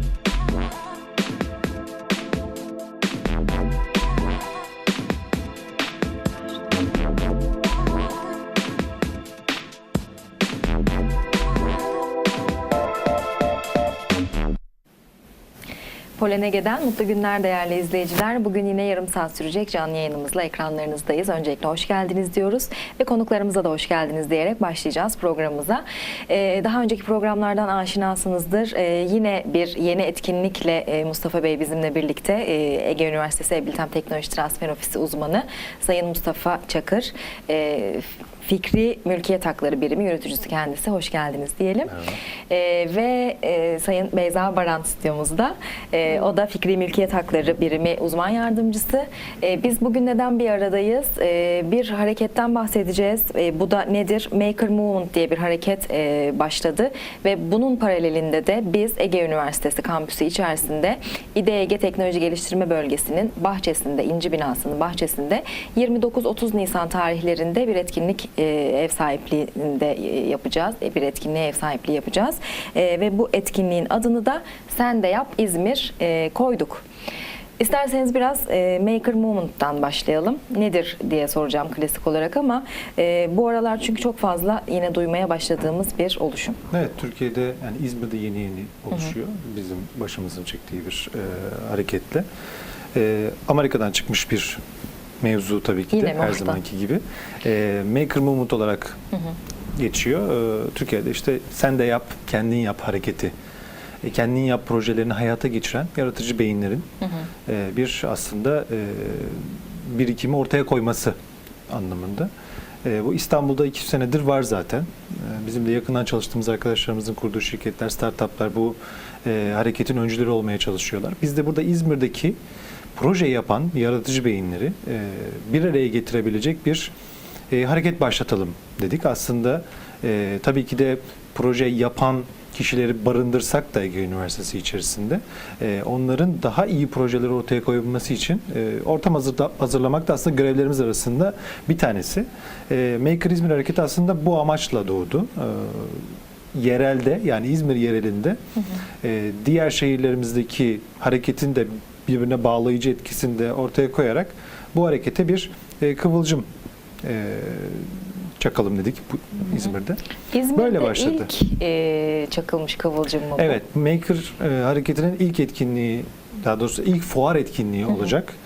down. Ege'den mutlu günler değerli izleyiciler. Bugün yine yarım saat sürecek canlı yayınımızla ekranlarınızdayız. Öncelikle hoş geldiniz diyoruz ve konuklarımıza da hoş geldiniz diyerek başlayacağız programımıza. Ee, daha önceki programlardan aşinasınızdır. Ee, yine bir yeni etkinlikle e, Mustafa Bey bizimle birlikte e, Ege Üniversitesi Ebiltem Teknoloji Transfer Ofisi uzmanı Sayın Mustafa Çakır. e, Fikri Mülkiyet Hakları Birimi yöneticisi kendisi. Hoş geldiniz diyelim. Ee, ve e, Sayın Beyza Baran stüdyomuzda. Ee, o da Fikri Mülkiyet Hakları Birimi uzman yardımcısı. Ee, biz bugün neden bir aradayız? Ee, bir hareketten bahsedeceğiz. Ee, bu da nedir? Maker Movement diye bir hareket e, başladı ve bunun paralelinde de biz Ege Üniversitesi kampüsü içerisinde İDEG Teknoloji Geliştirme Bölgesi'nin bahçesinde, İnci Binası'nın bahçesinde 29-30 Nisan tarihlerinde bir etkinlik e, ev sahipliğinde e, yapacağız. E, Bir etkinliğe ev sahipliği yapacağız. E, ve bu etkinliğin adını da Sen de Yap İzmir e, koyduk. İsterseniz biraz e, Maker Movement'tan başlayalım. Nedir diye soracağım klasik olarak ama e, bu aralar çünkü çok fazla yine duymaya başladığımız bir oluşum. Evet, Türkiye'de yani İzmir'de yeni yeni oluşuyor. Bizim başımızın çektiği bir e, hareketle. E, Amerika'dan çıkmış bir mevzu tabii ki Yine de her orada? zamanki gibi. E, Maker Movement olarak geçiyor. E, Türkiye'de işte sen de yap, kendin yap hareketi. E, kendin yap projelerini hayata geçiren yaratıcı beyinlerin e, bir aslında e, birikimi ortaya koyması anlamında. E, bu İstanbul'da iki senedir var zaten. E, bizim de yakından çalıştığımız arkadaşlarımızın kurduğu şirketler, startuplar bu e, hareketin öncüleri olmaya çalışıyorlar. Biz de burada İzmir'deki proje yapan yaratıcı beyinleri e, bir araya getirebilecek bir e, hareket başlatalım dedik. Aslında e, tabii ki de proje yapan kişileri barındırsak da Ege Üniversitesi içerisinde e, onların daha iyi projeleri ortaya koyabilmesi için e, ortam hazırda, hazırlamak da aslında görevlerimiz arasında bir tanesi. E, Maker İzmir Hareketi aslında bu amaçla doğdu. E, yerelde yani İzmir yerelinde e, diğer şehirlerimizdeki hareketin de birbirine bağlayıcı etkisini de ortaya koyarak bu harekete bir e, kıvılcım e, çakalım dedik bu, İzmir'de. İzmir'de Böyle başladı. ilk e, çakılmış kıvılcım mı bu? Evet, Maker e, hareketinin ilk etkinliği, daha doğrusu ilk fuar etkinliği olacak. E,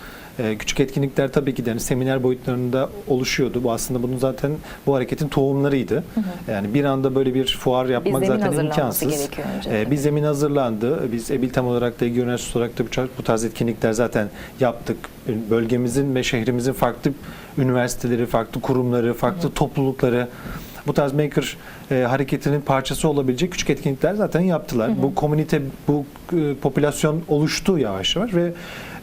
küçük etkinlikler tabii ki de yani seminer boyutlarında oluşuyordu. Bu aslında bunun zaten bu hareketin tohumlarıydı. Yani bir anda böyle bir fuar yapmak zemin zaten imkansız. önce. E, bir zemin hazırlandı. Biz Ebiltem olarak da Ege Üniversitesi olarak da bu tar- bu tarz etkinlikler zaten yaptık. Bölgemizin ve şehrimizin farklı üniversiteleri, farklı kurumları, farklı toplulukları bu tarz maker e, hareketinin parçası olabilecek küçük etkinlikler zaten yaptılar. Bu komünite, bu e, popülasyon oluştu yavaş yavaş ve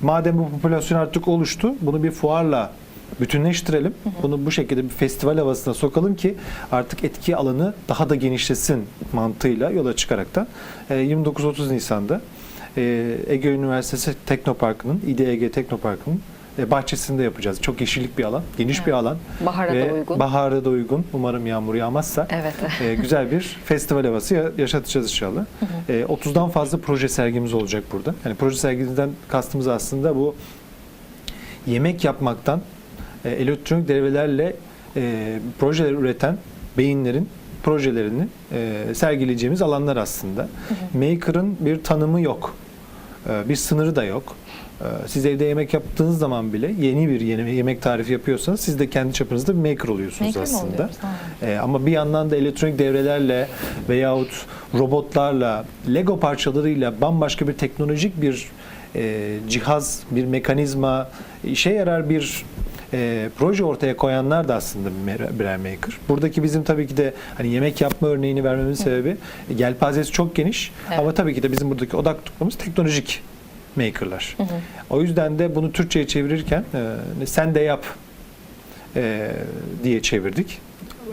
madem bu popülasyon artık oluştu, bunu bir fuarla bütünleştirelim. Bunu bu şekilde bir festival havasına sokalım ki artık etki alanı daha da genişlesin mantığıyla yola çıkaraktan e, 29-30 Nisan'da e, Ege Üniversitesi Teknoparkı'nın, İDEG Teknoparkı'nın bahçesinde yapacağız. Çok yeşillik bir alan, geniş bir alan. Bahara da Ve uygun. Bahara da uygun. Umarım yağmur yağmazsa. Evet. e, güzel bir festival havası ya- yaşatacağız inşallah. E, 30'dan fazla proje sergimiz olacak burada. Yani proje sergisinden kastımız aslında bu yemek yapmaktan e, elektronik devrelerle e, projeler üreten beyinlerin projelerini e, sergileyeceğimiz alanlar aslında. Maker'ın bir tanımı yok. E, bir sınırı da yok. E, Siz evde yemek yaptığınız zaman bile yeni bir yeni yemek tarifi yapıyorsanız siz de kendi çapınızda bir maker oluyorsunuz Maker aslında. oluyoruz? E, ama bir yandan da elektronik devrelerle veyahut robotlarla, Lego parçalarıyla bambaşka bir teknolojik bir e, cihaz, bir mekanizma, işe yarar bir e, proje ortaya koyanlar da aslında bir birer maker. Buradaki bizim tabii ki de hani yemek yapma örneğini vermemin sebebi yelpazesi çok geniş Evet. ama tabii ki de bizim buradaki odak noktamız teknolojik makerlar. O yüzden de bunu Türkçe'ye çevirirken e, sen de yap e, diye çevirdik.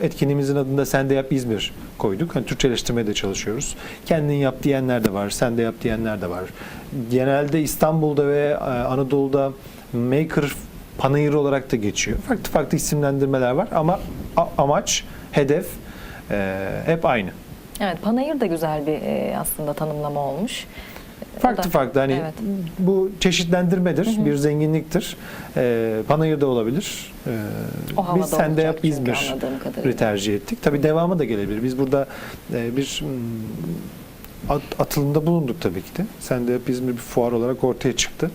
Etkinliğimizin adında Sen de Yap İzmir koyduk. Hani Türkçeleştirmeye de çalışıyoruz. Kendin yap diyenler de var, sen de yap diyenler de var. Genelde İstanbul'da ve e, Anadolu'da Maker panayırı olarak da geçiyor. Farklı farklı isimlendirmeler var ama amaç, hedef e, hep aynı. Evet, panayır da güzel bir e, aslında tanımlama olmuş. Farklı da- farklı hani Evet. bu çeşitlendirmedir, bir zenginliktir. Ee, Panayır da olabilir. Ee, O biz Sende Yap çünkü İzmir anladığım kadarıyla. tercih ettik. Tabii devamı da gelebilir. Biz burada e, bir hmm, at- atılımda bulunduk tabii ki de. Sende Yap İzmir bir fuar olarak ortaya çıktı.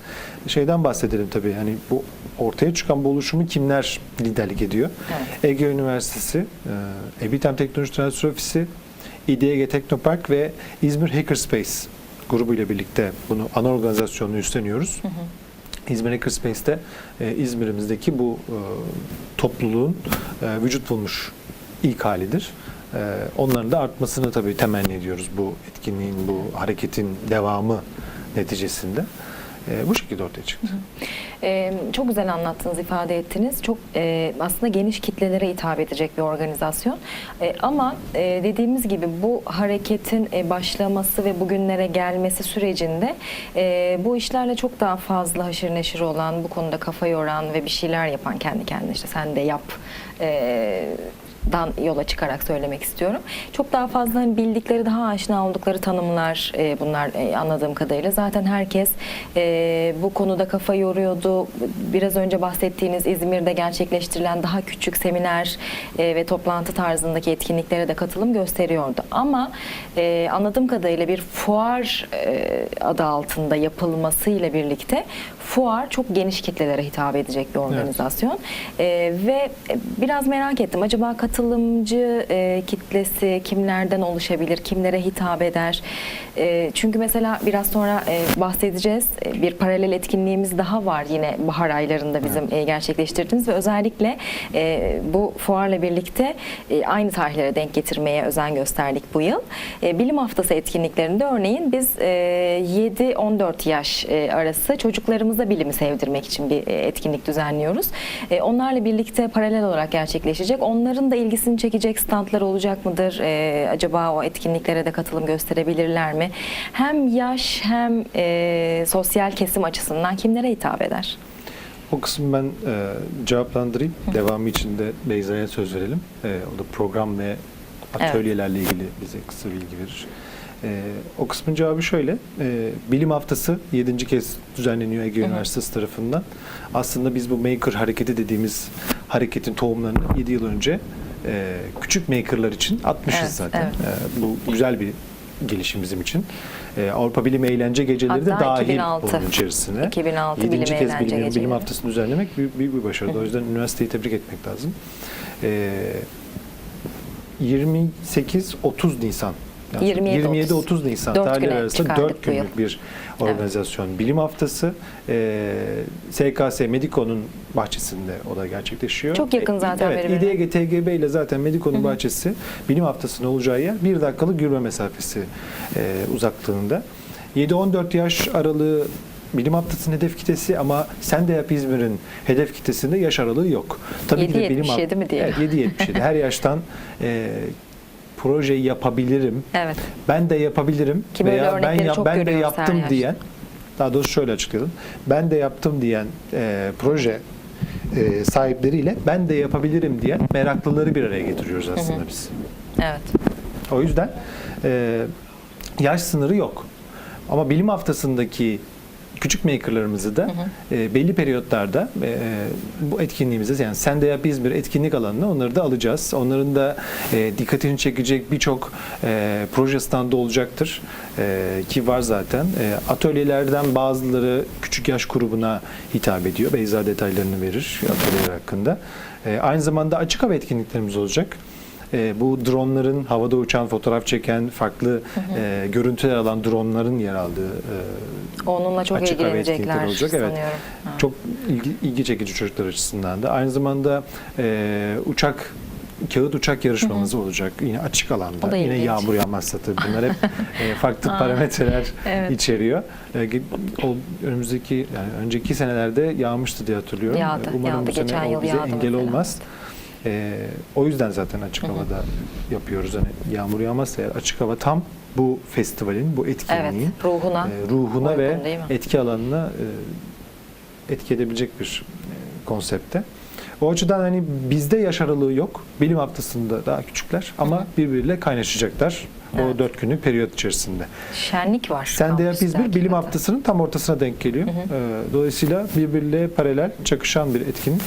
Şeyden bahsedelim tabii. Hani bu ortaya çıkan bu oluşumu kimler liderlik ediyor? Evet. Ege Üniversitesi, e, Ebitem Teknoloji Transfer Ofisi, İDG Teknopark ve İzmir Hackerspace grubu ile birlikte bunu ana organizasyonunu üstleniyoruz. İzmir Hackerspace'te e, İzmir'imizdeki bu e, topluluğun e, vücut bulmuş ilk halidir. E, onların da artmasını tabii temenni ediyoruz bu etkinliğin, bu hareketin devamı neticesinde. E, bu şekilde ortaya çıktı. Ee, çok güzel anlattınız, ifade ettiniz. Çok e, aslında geniş kitlelere hitap edecek bir organizasyon. E, ama e, dediğimiz gibi bu hareketin e, başlaması ve bugünlere gelmesi sürecinde e, bu işlerle çok daha fazla haşır neşir olan, bu konuda kafa yoran ve bir şeyler yapan kendi kendine işte sen de yap e, dan yola çıkarak söylemek istiyorum. Çok daha fazla hani bildikleri, daha aşina oldukları tanımlar e, bunlar e, anladığım kadarıyla. Zaten herkes e, bu konuda kafa yoruyordu. Biraz önce bahsettiğiniz İzmir'de gerçekleştirilen daha küçük seminer e, ve toplantı tarzındaki etkinliklere de katılım gösteriyordu. Ama e, anladığım kadarıyla bir fuar e, adı altında yapılmasıyla birlikte fuar çok geniş kitlelere hitap edecek bir organizasyon. E, ve biraz merak ettim. Acaba katılımcı e, kitlesi kimlerden oluşabilir? Kimlere hitap eder? E, çünkü mesela biraz sonra e, bahsedeceğiz. E, bir paralel etkinliğimiz daha var yine bahar aylarında bizim e, gerçekleştirdiğimiz ve özellikle e, bu fuarla birlikte e, aynı tarihlere denk getirmeye özen gösterdik bu yıl. E, Bilim Haftası etkinliklerinde örneğin biz e, 7-14 yaş e, arası çocuklarımıza bilimi sevdirmek için bir e, etkinlik düzenliyoruz. E, Onlarla birlikte paralel olarak gerçekleşecek. Onların da ilgisini çekecek standlar olacak mıdır? E, acaba o etkinliklere de katılım gösterebilirler mi? Hem yaş hem e, sosyal kesim açısından kimlere hitap eder? O kısmı ben e, cevaplandırayım. Devamı için de Beyza'ya söz verelim. E, o da program ve atölyelerle ilgili bize kısa bilgi verir. E, o kısmın cevabı şöyle. E, Bilim Haftası 7. kez düzenleniyor Ege. Üniversitesi tarafından. Aslında biz bu Maker hareketi dediğimiz hareketin tohumlarını 7 yıl önce e, küçük makerlar için atmışız Evet, zaten. evet. E, bu güzel bir gelişim bizim için. E, Avrupa Bilim Eğlence Geceleri de Hatta dahil 2006. bunun içerisine. 2006 Yedinci Bilim kez Eğlence bilim, bilim Geceleri. haftasını düzenlemek büyük, büyük bir başarı. O yüzden üniversiteyi tebrik etmek lazım. Ee, 28-30 Nisan. 27-30. 27-30 Nisan tarihleri arasında çıkardık 4 bu yıl. günlük bir organizasyon. Bilim haftası e, SKS Mediko'nun bahçesinde o da gerçekleşiyor. Çok yakın zaten Evet, birbirine. İDG TGB ile zaten Mediko'nun bahçesi bilim haftasının olacağı yer bir dakikalık yürüme mesafesi e, uzaklığında. 7-14 yaş aralığı bilim haftasının hedef kitlesi ama sen de yap İzmir'in hedef kitlesinde yaş aralığı yok. ki de bilim 7-77 mi diyelim? Evet, 7-77. Her yaştan e, projeyi yapabilirim. Evet. Ben de yapabilirim Ki veya ben yap, ben de yaptım diyen daha doğrusu şöyle açıklayalım. Ben de yaptım diyen e, proje e, sahipleriyle ben de yapabilirim diyen meraklıları bir araya getiriyoruz aslında biz. Evet. O yüzden e, yaş sınırı yok. Ama bilim haftasındaki küçük makerlarımızı da e, belli periyotlarda e, bu etkinliğimizde yani Sen de Yap İzmir etkinlik alanına onları da alacağız. Onların da e, dikkatini çekecek birçok e, proje standı olacaktır. E, ki var zaten. E, atölyelerden bazıları küçük yaş grubuna hitap ediyor. Beyza detaylarını verir atölyeler hakkında. E, aynı zamanda açık hava etkinliklerimiz olacak. E, bu dronların havada uçan, fotoğraf çeken, farklı e, görüntüler alan dronların yer aldığı e, Onunla çok açık hava etkinlikleri olacak. Evet. Ha. Çok ilgi, ilgi çekici çocuklar açısından da. Aynı zamanda e, uçak kağıt uçak yarışmamız olacak yine açık alanda. da Yine yağmur yağmazsa tabii bunlar hep e, farklı parametreler evet. içeriyor. E, o önümüzdeki yani önceki senelerde yağmıştı diye hatırlıyorum. Yağdı, E, Umarım yağdı. bu sene Geçen o bize yağdı engel mesela. olmaz. E, o yüzden zaten açık havada yapıyoruz. Hani yağmur yağmazsa eğer açık hava tam bu festivalin, bu Evet. etkinliğin Ruhuna. e, ruhuna uygun ve etki alanına e, etki edebilecek bir e, konsepte. O açıdan hani bizde yaş aralığı yok. Bilim haftasında daha küçükler ama birbiriyle kaynaşacaklar. O Evet. dört günlük periyot içerisinde. Şenlik var. Sen de Yap kampüste İzmir bilim haftasının tam ortasına denk geliyor. Ee, Dolayısıyla birbiriyle paralel çakışan bir etkinlik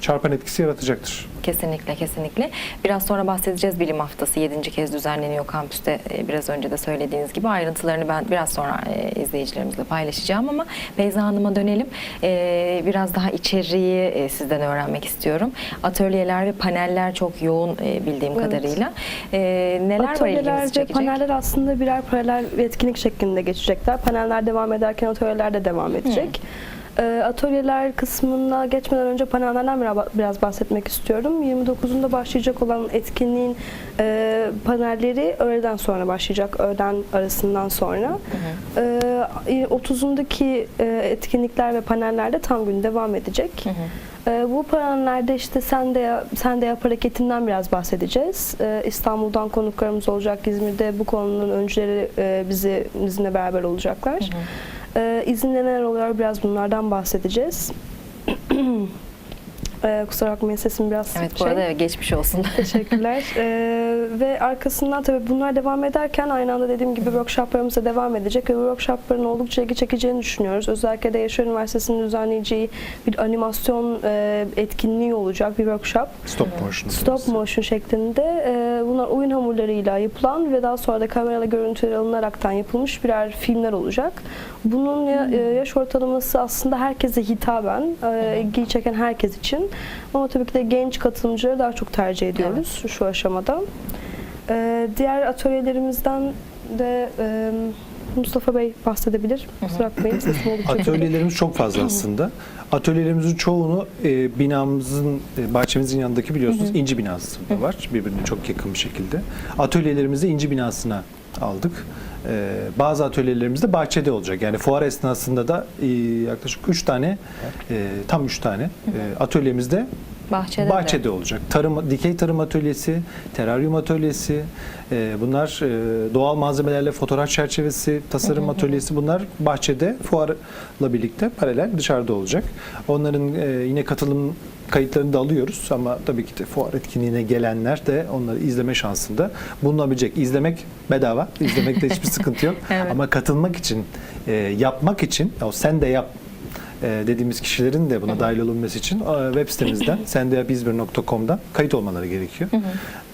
çarpan etkisi yaratacaktır. Kesinlikle kesinlikle. Biraz sonra bahsedeceğiz bilim haftası 7. kez düzenleniyor kampüste. Ee, Biraz önce de söylediğiniz gibi ayrıntılarını ben biraz sonra e, izleyicilerimizle paylaşacağım ama Beyza Hanım'a dönelim. Ee, Biraz daha içeriği e, sizden öğrenmek istiyorum. Atölyeler ve paneller çok yoğun e, bildiğim Evet. kadarıyla. Neler var Atölyeler ilginizi çekecek? paneller aslında birer paralel bir etkinlik şeklinde geçecekler. Paneller devam ederken atölyeler de devam edecek. Ee, Atölyeler kısmına geçmeden önce panellerden biraz- bahsetmek istiyorum. 29'unda başlayacak olan etkinliğin e, panelleri öğleden sonra başlayacak. Öğlen arasından sonra. Ee, 30'undaki e, etkinlikler ve paneller de tam gün devam edecek. Hı hı. Ee, Bu panellerde işte sen de sen de yap hareketinden biraz bahsedeceğiz. Ee, İstanbul'dan konuklarımız olacak. İzmir'de bu konunun öncüleri e, bizi bizimle beraber olacaklar. Ee, İzmir'de neler oluyor biraz bunlardan bahsedeceğiz. Ee, kusura bakmayın sesim biraz Evet bu şey. arada geçmiş olsun. Teşekkürler. Ee, ve arkasından tabii bunlar devam ederken aynı anda dediğim gibi workshoplarımız da devam edecek ve bu workshopların oldukça ilgi çekeceğini düşünüyoruz. Özellikle de Yaşar Üniversitesi'nin düzenleyeceği bir animasyon e, etkinliği olacak bir workshop. Stop motion. Stop motion şeklinde e, bunlar oyun hamurlarıyla yapılan ve daha sonra da kamerayla görüntüler alınaraktan yapılmış birer filmler olacak. Bunun ya- e, yaş ortalaması aslında herkese hitaben, e, ilgiyi çeken herkes için. Ama tabii ki de genç katılımcıları daha çok tercih ediyoruz şu aşamada. E, diğer atölyelerimizden de e, Mustafa Bey bahsedebilir. Kusura bakmayın sesim oldukça Atölyelerimiz çok fazla aslında. Atölyelerimizin çoğunu e, binamızın, e, bahçemizin yanındaki biliyorsunuz inci binası da var. Birbirine çok yakın bir şekilde. Atölyelerimizi inci binasına aldık. E, bazı atölyelerimiz de bahçede olacak. Yani fuar esnasında da e, yaklaşık 3 tane, e, tam 3 tane e, atölyemizde Bahçede, de. Bahçede olacak. Tarım, dikey tarım atölyesi, teraryum atölyesi, e, bunlar e, doğal malzemelerle fotoğraf çerçevesi, tasarım atölyesi bunlar bahçede fuarla birlikte paralel dışarıda olacak. Onların e, yine katılım kayıtlarını da alıyoruz ama tabii ki de fuar etkinliğine gelenler de onları izleme şansında bulunabilecek. İzlemek bedava, izlemekte hiçbir sıkıntı yok. Evet. Ama katılmak için, e, yapmak için, o sen de yap dediğimiz kişilerin de buna dahil olunması için web sitemizden sendeyapizmir.com'dan kayıt olmaları gerekiyor.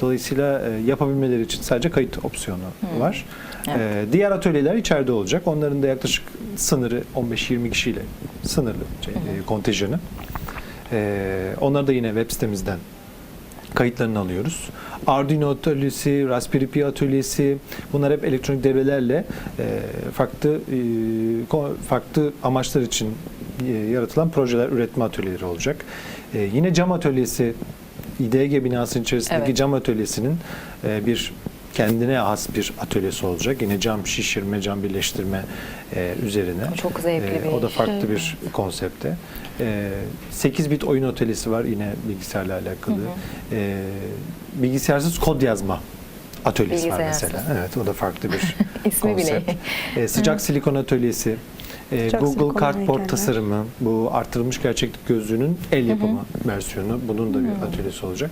Dolayısıyla e, yapabilmeleri için sadece kayıt opsiyonu var. Evet. E, diğer atölyeler içeride olacak. Onların da yaklaşık sınırı 15-20 kişiyle sınırlı şey, e, kontenjanı. E, onları da yine web sitemizden kayıtlarını alıyoruz. Arduino atölyesi, Raspberry Pi atölyesi bunlar hep elektronik devrelerle e, farklı e, farklı amaçlar için yaratılan projeler üretme atölyeleri olacak. E, yine cam atölyesi İDG binasının içerisindeki Evet. cam atölyesinin e, bir kendine has bir atölyesi olacak. Yine cam şişirme, cam birleştirme e, üzerine. Çok zevkli bir O da farklı bir konsepte. E, 8 bit oyun atölyesi var yine bilgisayarla alakalı. E, bilgisayarsız kod yazma atölyesi var mesela. Evet o da farklı bir İsmi bile. konsept. E, sıcak silikon atölyesi. E, Google Cardboard tasarımı, bu artırılmış gerçeklik gözlüğünün el yapımı versiyonu. Bunun da bir atölyesi olacak.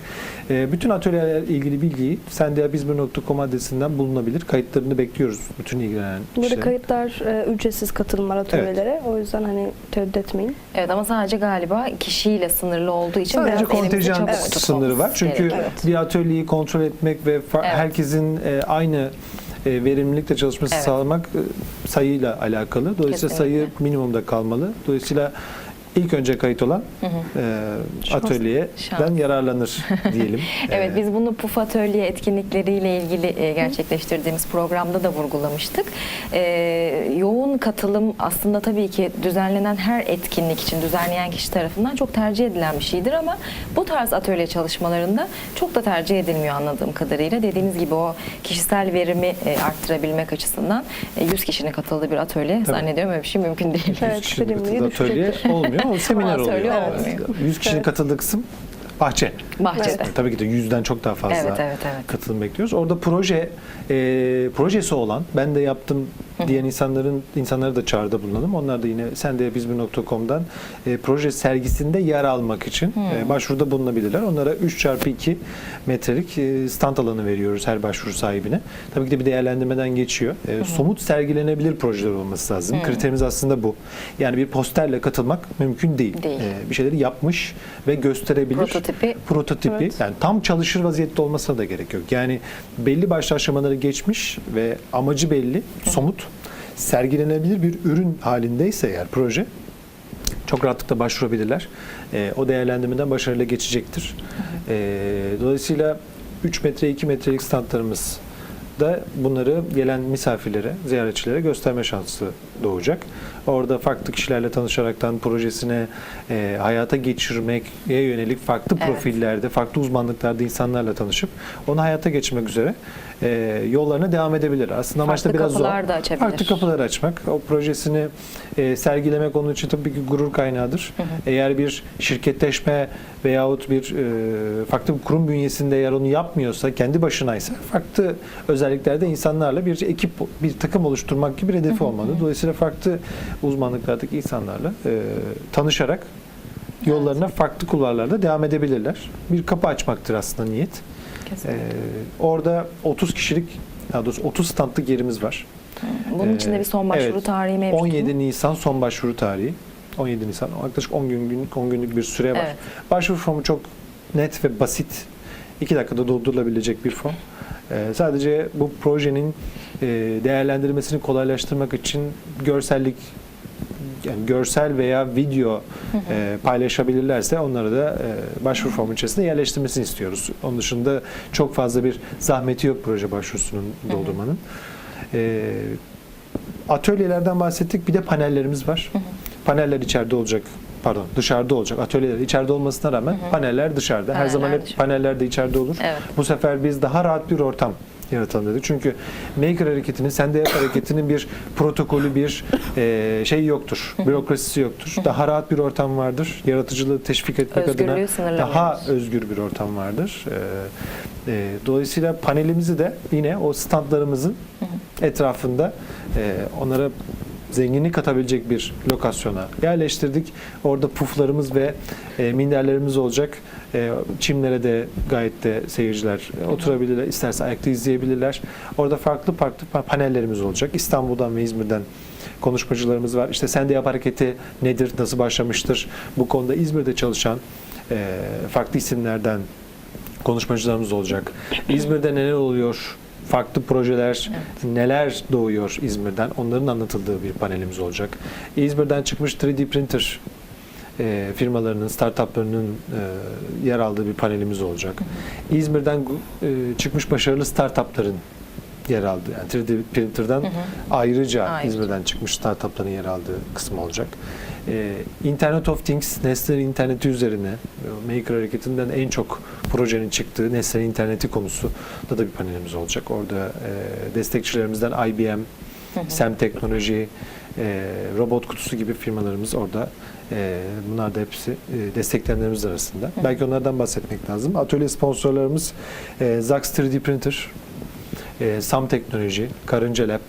E, bütün atölyelerle ilgili bilgiyi sendeyabizmir.com adresinden bulunabilir. Kayıtlarını bekliyoruz bütün ilgilenen Burada kişilerin. kayıtlar e, ücretsiz katılım var atölyelere. O yüzden hani tereddüt etmeyin. Evet ama sadece galiba kişiyle sınırlı olduğu için Sadece kontenjan Evet. sınırı var. Çünkü. Evet. bir atölyeyi kontrol etmek ve Evet. herkesin e, aynı e, verimlilikle çalışması Evet. sağlamak e, sayıyla alakalı. Dolayısıyla sayı Kesinlikle. minimumda kalmalı. Dolayısıyla ilk önce kayıt olan e, Şans. atölyeden Şans. yararlanır diyelim. Evet E, biz bunu PUF Atölye etkinlikleriyle ilgili e, gerçekleştirdiğimiz programda da vurgulamıştık. E, yoğun katılım aslında tabii ki düzenlenen her etkinlik için düzenleyen kişi tarafından çok tercih edilen bir şeydir ama bu tarz atölye çalışmalarında çok da tercih edilmiyor anladığım kadarıyla. Dediğiniz gibi o kişisel verimi e, arttırabilmek açısından e, 100 kişinin katıldığı bir atölye zannediyorum öyle bir şey mümkün değil. Evet, 100 kişinin katıldığı atölye olmuyor ama seminer oluyor. olmuyor. 100 kişinin katıldığı kısım bahçe. Bahçede. Evet. Tabii ki de yüzden çok daha fazla Evet, evet, evet. katılım bekliyoruz. Orada proje e, projesi olan, ben de yaptım diyen insanların insanları da çağrıda bulunalım. Onlar da yine sen de biz.com'dan e, proje sergisinde yer almak için e, başvuruda bulunabilirler. Onlara 3x2 metrelik e, stand alanı veriyoruz her başvuru sahibine. Tabii ki de bir değerlendirmeden geçiyor. E, somut sergilenebilir projeler olması lazım. Kriterimiz aslında bu. Yani bir posterle katılmak mümkün değil. Değil. E, bir şeyleri yapmış ve gösterebilir. Prototipi. Prototipi. Evet. Yani tam çalışır vaziyette olmasına da gerek yok. Yani belli başlı aşamaları geçmiş ve amacı belli, somut, sergilenebilir bir ürün halindeyse eğer proje çok rahatlıkla başvurabilirler. Ee, o değerlendirmeden başarıyla geçecektir. Ee, dolayısıyla 3 metre 2 metrelik standlarımız da bunları gelen misafirlere, ziyaretçilere gösterme şansı doğacak. Orada farklı kişilerle tanışaraktan projesine e, hayata geçirmeye yönelik farklı Evet. profillerde, farklı uzmanlıklarda insanlarla tanışıp onu hayata geçirmek üzere e, yollarına devam edebilir. Aslında amaç da Farklı biraz o. da açabilir. Farklı kapılar açmak. O projesini e, sergilemek onun için tabii ki gurur kaynağıdır. Eğer bir şirketleşme veyahut bir e, farklı bir kurum bünyesinde eğer onu yapmıyorsa, kendi başınaysa farklı özelliklerde insanlarla bir ekip, bir takım oluşturmak gibi bir hedefi olmalı. Dolayısıyla farklı uzmanlıklardaki insanlarla e, tanışarak yollarına farklı kulvarlarda devam edebilirler. Bir kapı açmaktır aslında niyet. Kesinlikle. Ee, orada 30 kişilik, daha doğrusu 30 standlık yerimiz var. Bunun Ee, içinde bir son başvuru evet, tarihi mevcut mu? 17 Nisan son başvuru tarihi. 17 Nisan yaklaşık 10 gün, gün 10 günlük bir süre var. Evet. Başvuru formu çok net ve basit. 2 dakikada doldurulabilecek bir form. Ee, sadece bu projenin e, değerlendirmesini kolaylaştırmak için görsellik yani görsel veya video e, paylaşabilirlerse onları da e, başvuru formu içerisinde yerleştirmesini istiyoruz. Onun dışında çok fazla bir zahmeti yok proje başvurusunun doldurmanın. E, atölyelerden bahsettik. Bir de panellerimiz var. Paneller içeride olacak. Pardon, dışarıda olacak. Atölyeler içeride olmasına rağmen paneller dışarıda. Her Paneller zaman hep dışarıda. paneller de içeride olur. Evet. Bu sefer biz daha rahat bir ortam yaratalım dedik. Çünkü maker hareketinin, sende yap hareketinin bir protokolü, bir e, şey yoktur. Bürokrasisi yoktur. Daha rahat bir ortam vardır. Yaratıcılığı teşvik etmek Özgürlüğü adına daha özgür bir ortam vardır. E, e, dolayısıyla panelimizi de yine o standlarımızın etrafında e, onlara zenginlik katabilecek bir lokasyona yerleştirdik. Orada puflarımız ve e, minderlerimiz olacak. E, çimlere de gayet de seyirciler oturabilirler. İsterse ayakta izleyebilirler. Orada farklı farklı pa- panellerimiz olacak. İstanbul'dan ve İzmir'den konuşmacılarımız var. İşte Sen de Yap Hareketi nedir, nasıl başlamıştır? Bu konuda İzmir'de çalışan e, farklı isimlerden konuşmacılarımız olacak. İzmir'de neler oluyor? Farklı projeler neler doğuyor İzmir'den? Onların anlatıldığı bir panelimiz olacak. İzmir'den çıkmış 3D printer e, firmalarının, startuplarının e, yer aldığı bir panelimiz olacak. İzmir'den e, çıkmış başarılı startupların yer aldığı, yani 3D printer'dan ayrıca Ayrıca. İzmir'den çıkmış startupların yer aldığı kısım olacak. Ee, Internet of Things, Nesne'nin interneti üzerine, e, Maker hareketinden en çok projenin çıktığı Nesne'nin interneti konusu da da bir panelimiz olacak. Orada e, destekçilerimizden IBM, Sem Teknoloji, e, Robot Kutusu gibi firmalarımız orada. E, bunlar da hepsi e, destekleyenlerimiz arasında. Belki onlardan bahsetmek lazım. Atölye sponsorlarımız e, Zax 3D Printer, e, Sam Teknoloji, Karınca Lab,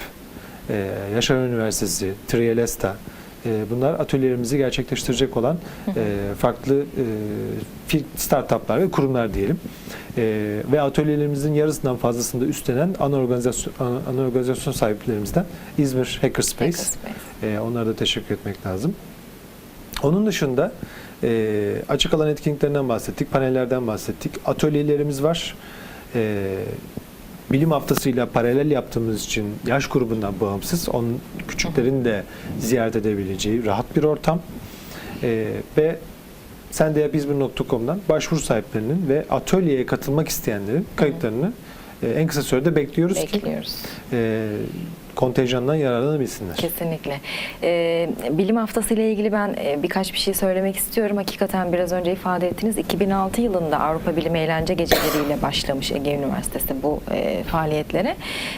e, Yaşar Üniversitesi, Trielesta, e, bunlar atölyelerimizi gerçekleştirecek olan e, farklı e, startuplar ve kurumlar diyelim. E, ve atölyelerimizin yarısından fazlasını da üstlenen ana organizasyon, ana, organizasyon sahiplerimizden İzmir Hackerspace. Hackerspace. Onlara da teşekkür etmek lazım. Onun dışında e, açık alan etkinliklerinden bahsettik, panellerden bahsettik. Atölyelerimiz var. E, bilim haftasıyla paralel yaptığımız için yaş grubundan bağımsız, onun küçüklerin de ziyaret edebileceği rahat bir ortam. E, ve sen de yap İzmir.com'dan başvuru sahiplerinin ve atölyeye katılmak isteyenlerin kayıtlarını e, en kısa sürede bekliyoruz ki Bekliyoruz. e, kontenjandan yararlanabilsinler. Kesinlikle. Ee, bilim haftası ile ilgili ben e, birkaç bir şey söylemek istiyorum. Hakikaten biraz önce ifade ettiniz. 2006 yılında Avrupa Bilim Eğlence Geceleriyle başlamış Ege Üniversitesi bu e, faaliyetlere.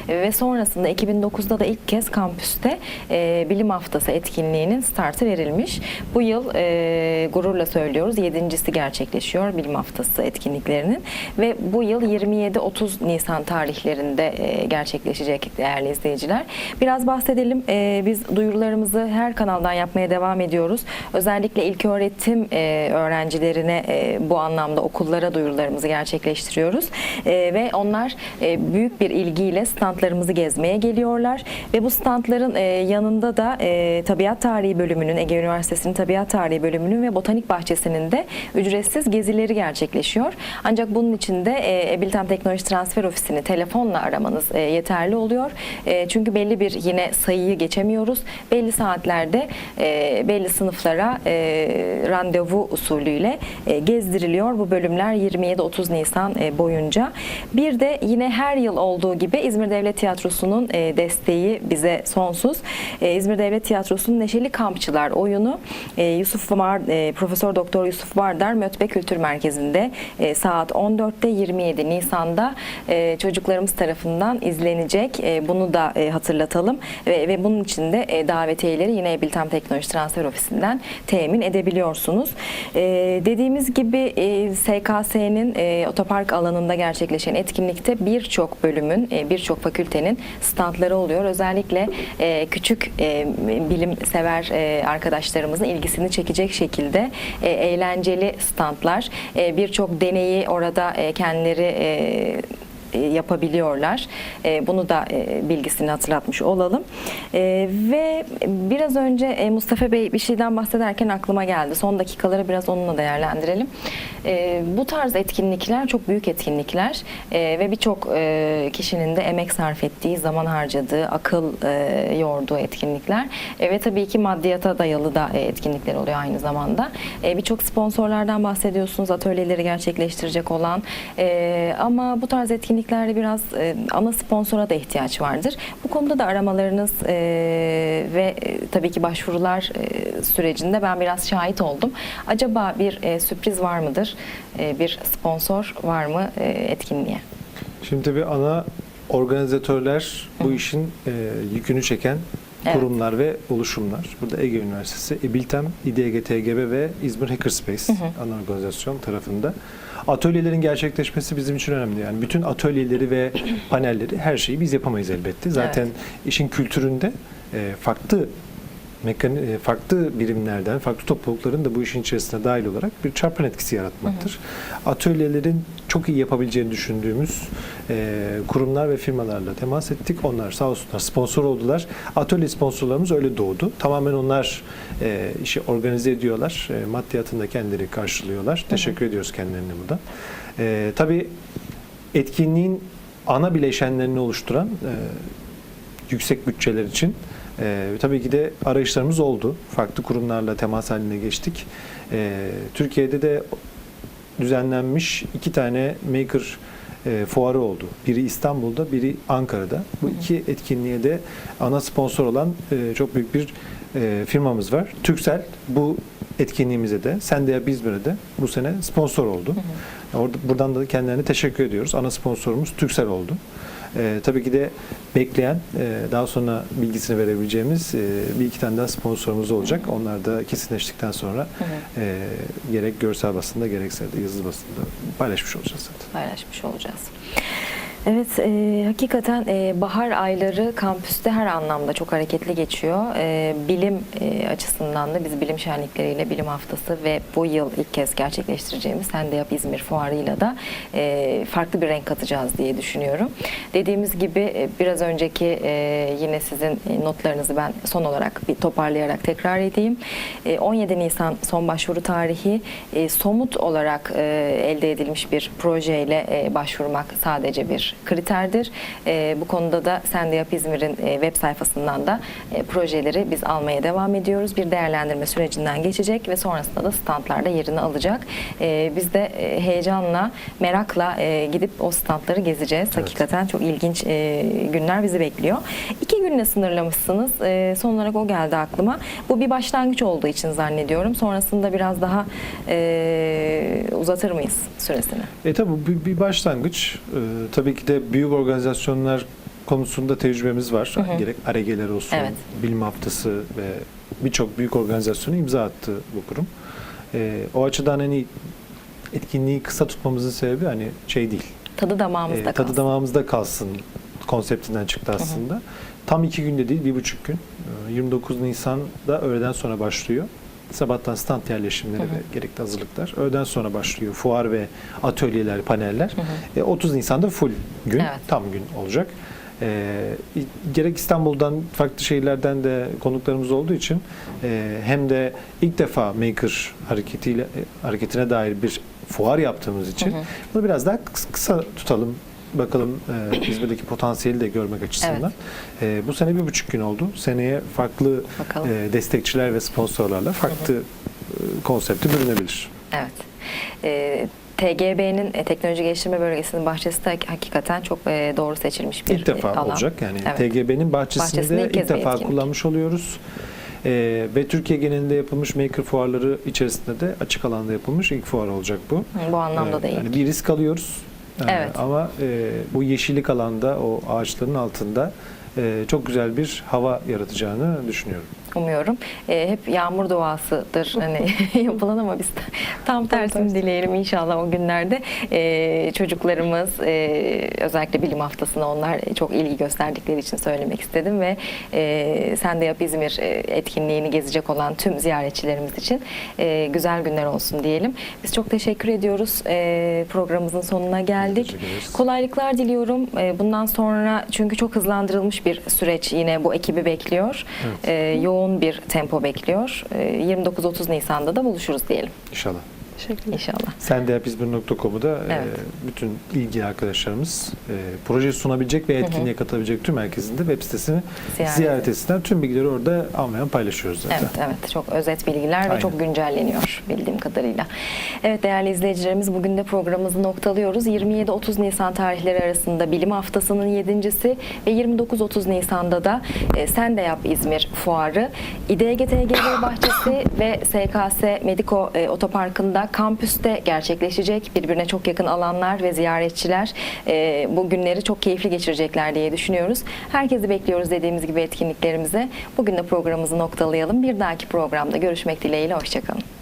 Ve sonrasında 2009'da da ilk kez kampüste e, bilim haftası etkinliğinin startı verilmiş. Bu yıl e, gururla söylüyoruz. Yedincisi gerçekleşiyor bilim haftası etkinliklerinin. Ve bu yıl 27-30 Nisan tarihlerinde e, gerçekleşecek değerli izleyiciler. Biraz bahsedelim. Ee, biz duyurularımızı her kanaldan yapmaya devam ediyoruz. Özellikle ilköğretim e, öğrencilerine e, bu anlamda okullara duyurularımızı gerçekleştiriyoruz. E, ve onlar e, büyük bir ilgiyle standlarımızı gezmeye geliyorlar. Ve bu standların e, yanında da e, Tabiat Tarihi bölümünün, Ege Üniversitesi'nin Tabiat Tarihi bölümünün ve Botanik Bahçesi'nin de ücretsiz gezileri gerçekleşiyor. Ancak bunun için de e, Ebiltem Teknoloji Transfer Ofisi'ni telefonla aramanız e, yeterli oluyor. E, çünkü belli bir yine sayıyı geçemiyoruz. Belli saatlerde e, belli sınıflara e, randevu usulüyle e, gezdiriliyor. Bu bölümler 27-30 Nisan e, boyunca. Bir de yine her yıl olduğu gibi İzmir Devlet Tiyatrosu'nun e, desteği bize sonsuz. E, İzmir Devlet Tiyatrosu'nun Neşeli Kampçılar oyunu e, Yusuf Var, e, Profesör Doktor Yusuf Vardar Mötbe Kültür Merkezi'nde e, saat 14'te 27 Nisan'da e, çocuklarımız tarafından izlenecek. E, bunu da e, hatırlatalım ve, ve bunun için de e, davetiyeleri yine Ebiltem Teknoloji Transfer Ofisi'nden temin edebiliyorsunuz. E, dediğimiz gibi e, SKS'nin e, otopark alanında gerçekleşen etkinlikte birçok bölümün, e, birçok fakültenin standları oluyor. Özellikle e, küçük e, bilim sever e, arkadaşlarımızın ilgisini çekecek şekilde e, eğlenceli standlar, e, birçok deneyi orada e, kendileri e, yapabiliyorlar. E, Bunu da e, bilgisini hatırlatmış olalım. E, Ve biraz önce e, Mustafa Bey bir şeyden bahsederken aklıma geldi. Son dakikaları biraz onunla değerlendirelim. E, Bu tarz etkinlikler çok büyük etkinlikler E, ve birçok e, kişinin de emek sarf ettiği, zaman harcadığı, akıl e, yorduğu etkinlikler. E, Ve tabii ki maddiyata dayalı da e, etkinlikler oluyor aynı zamanda. E, Birçok sponsorlardan bahsediyorsunuz, atölyeleri gerçekleştirecek olan. E, Ama bu tarz etkinliklerde biraz e, ana sponsora da ihtiyaç vardır. Bu konuda da aramalarınız e, ve e, tabii ki başvurular e, sürecinde ben biraz şahit oldum. Acaba bir e, sürpriz var mıdır? E, bir sponsor var mı e, etkinliğe? Şimdi tabii ana organizatörler bu işin e, yükünü çeken Evet. kurumlar ve oluşumlar. Burada Ege Üniversitesi, İBİLTEM, İDGTGB ve İzmir Hackerspace ana organizasyon tarafında. Atölyelerin gerçekleşmesi bizim için önemli. Yani bütün atölyeleri ve panelleri her şeyi biz yapamayız elbette. Zaten işin kültüründe e, farklı mekani, e, farklı birimlerden, farklı toplulukların da bu işin içerisine dahil olarak bir çarpan etkisi yaratmaktır. Atölyelerin çok iyi yapabileceğini düşündüğümüz e, kurumlar ve firmalarla temas ettik. Onlar sağ olsunlar sponsor oldular. Atölye sponsorlarımız öyle doğdu. Tamamen onlar e, işi organize ediyorlar. E, maddiyatını da kendileri karşılıyorlar. Teşekkür ediyoruz kendilerine burada. E, tabii etkinliğin ana bileşenlerini oluşturan e, yüksek bütçeler için e, tabii ki de arayışlarımız oldu. Farklı kurumlarla temas haline geçtik. E, Türkiye'de de düzenlenmiş iki tane maker e, fuarı oldu. Biri İstanbul'da, biri Ankara'da. Bu iki etkinliğe de ana sponsor olan e, çok büyük bir e, firmamız var. Türksel bu etkinliğimize de, Sen de Yap İzmir'e de bu sene sponsor oldu. Orada, buradan da kendilerine teşekkür ediyoruz. Ana sponsorumuz Türksel oldu. Ee, tabii ki de bekleyen, e, daha sonra bilgisini verebileceğimiz e, bir iki tane daha sponsorumuz olacak. Onlar da kesinleştikten sonra e, gerek görsel basında gerekse de yazılı basında paylaşmış olacağız zaten. paylaşmış olacağız. Evet, e, hakikaten e, bahar ayları kampüste her anlamda çok hareketli geçiyor. E, bilim e, açısından da biz bilim şenlikleriyle, bilim haftası ve bu yıl ilk kez gerçekleştireceğimiz Sen de Yap İzmir fuarıyla da e, farklı bir renk katacağız diye düşünüyorum. Dediğimiz gibi e, biraz önceki e, yine sizin e, notlarınızı ben son olarak bir toparlayarak tekrar edeyim. E, 17 Nisan son başvuru tarihi e, somut olarak e, elde edilmiş bir projeyle e, başvurmak sadece bir kriterdir. E, bu konuda da Sen de Yap İzmir'in e, web sayfasından da e, projeleri biz almaya devam ediyoruz. Bir değerlendirme sürecinden geçecek ve sonrasında da standlarda yerini alacak. E, biz de e, heyecanla, merakla e, gidip o standları gezeceğiz. Hakikaten çok ilginç e, günler bizi bekliyor. İki günle sınırlamışsınız. E, son olarak o geldi aklıma. Bu bir başlangıç olduğu için zannediyorum. Sonrasında biraz daha e, uzatır mıyız süresini? E tabi bir, bir başlangıç. E, tabii ki de büyük organizasyonlar konusunda tecrübemiz var. Hı hı. Gerek ARGE'ler olsun, Evet. bilim haftası ve birçok büyük organizasyonu imza attı bu kurum. E, o açıdan hani etkinliği kısa tutmamızın sebebi hani şey değil. Tadı damağımızda E, kalsın. tadı damağımızda kalsın konseptinden çıktı aslında. tam iki günde değil, bir buçuk gün. Ee, 29 Nisan'da öğleden sonra başlıyor. Sabahtan stand yerleşimleri ve gerekli hazırlıklar. Öğleden sonra başlıyor. Fuar ve atölyeler, paneller. E, 30 Nisan'da full gün, Evet. tam gün olacak. E, gerek İstanbul'dan, farklı şehirlerden de konuklarımız olduğu için e, hem de ilk defa Maker hareketiyle e, hareketine dair bir fuar yaptığımız için bunu biraz daha kıs- kısa tutalım. Bakalım e, İzmir'deki potansiyeli de görmek açısından. E, bu sene bir buçuk gün oldu. Seneye farklı Bakalım. e, destekçiler ve sponsorlarla farklı e, konsepte bürünebilir. Evet. Ee, TGB'nin e, Teknoloji Geliştirme Bölgesi'nin bahçesi de hakikaten çok e, doğru seçilmiş bir İlk defa e, alan. olacak. Yani Evet. TGB'nin bahçesinde, Bahçesinde ilk ilk, defa etkinlik. kullanmış oluyoruz. Ee, ve Türkiye genelinde yapılmış maker fuarları içerisinde de açık alanda yapılmış ilk fuar olacak bu. Hı, Bu anlamda Ee, da iyi. Yani bir risk alıyoruz. Evet. Ama e, bu yeşillik alanda o ağaçların altında çok güzel bir hava yaratacağını düşünüyorum. Umuyorum. Ee, hep yağmur duasıdır hani yapılan ama biz tam tersini tersi. dileyelim inşallah o günlerde Ee, çocuklarımız e, özellikle bilim haftasına onlar çok ilgi gösterdikleri için söylemek istedim ve e, Sen de Yap İzmir e, etkinliğini gezecek olan tüm ziyaretçilerimiz için e, güzel günler olsun diyelim. Biz çok teşekkür ediyoruz. E, programımızın sonuna geldik. Kolaylıklar diliyorum. Ee, Bundan sonra çünkü çok hızlandırılmış bir süreç yine bu ekibi bekliyor. Evet. Ee, Yoğun bir tempo bekliyor. Ee, 29-30 Nisan'da da buluşuruz diyelim İnşallah. Teşekkürler. inşallah. Sen de yapizmir.com'u da e, Evet. bütün ilgili arkadaşlarımız e, proje sunabilecek ve etkinliğe katılabilecek tüm herkesin de web sitesini Ziyaret ziyaret, etsinler. Tüm bilgileri orada almayan paylaşıyoruz zaten. Evet, evet. Çok özet bilgiler ve Aynen. çok güncelleniyor bildiğim kadarıyla. Evet değerli izleyicilerimiz bugün de programımızı noktalıyoruz. 27-30 Nisan tarihleri arasında Bilim Haftası'nın yedincisi ve 29-30 Nisan'da da e, Sen de Yap İzmir Fuarı, İDGTGB Bahçesi ve SKS Mediko e, Otoparkı'nda kampüste gerçekleşecek. Birbirine çok yakın alanlar ve ziyaretçiler e, bu günleri çok keyifli geçirecekler diye düşünüyoruz. Herkesi bekliyoruz dediğimiz gibi etkinliklerimize. Bugün de programımızı noktalayalım. Bir dahaki programda görüşmek dileğiyle. Hoşçakalın.